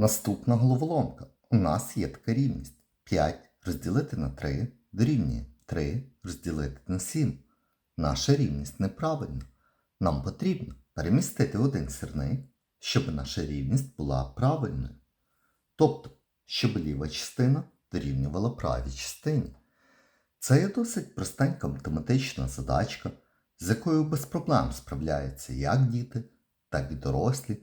Наступна головоломка. У нас є така рівність. 5 розділити на 3 дорівнює 3 розділити на 7. Наша рівність неправильна. Нам потрібно перемістити один сірник, щоб наша рівність була правильною. Тобто, щоб ліва частина дорівнювала правій частині. Це є досить простенька математична задачка, з якою без проблем справляються як діти, так і дорослі,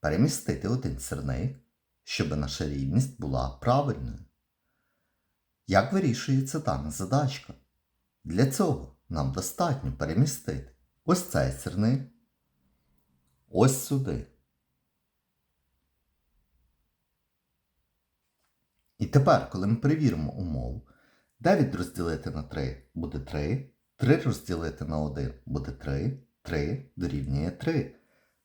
перемістити один сірник, щоб наша рівність була правильною. Як вирішується дана задачка? Для цього нам достатньо перемістити ось цей сірник, ось сюди. І тепер, коли ми перевіримо умову, 9 розділити на 3 буде 3, 3 розділити на 1 буде 3, 3 дорівнює 3.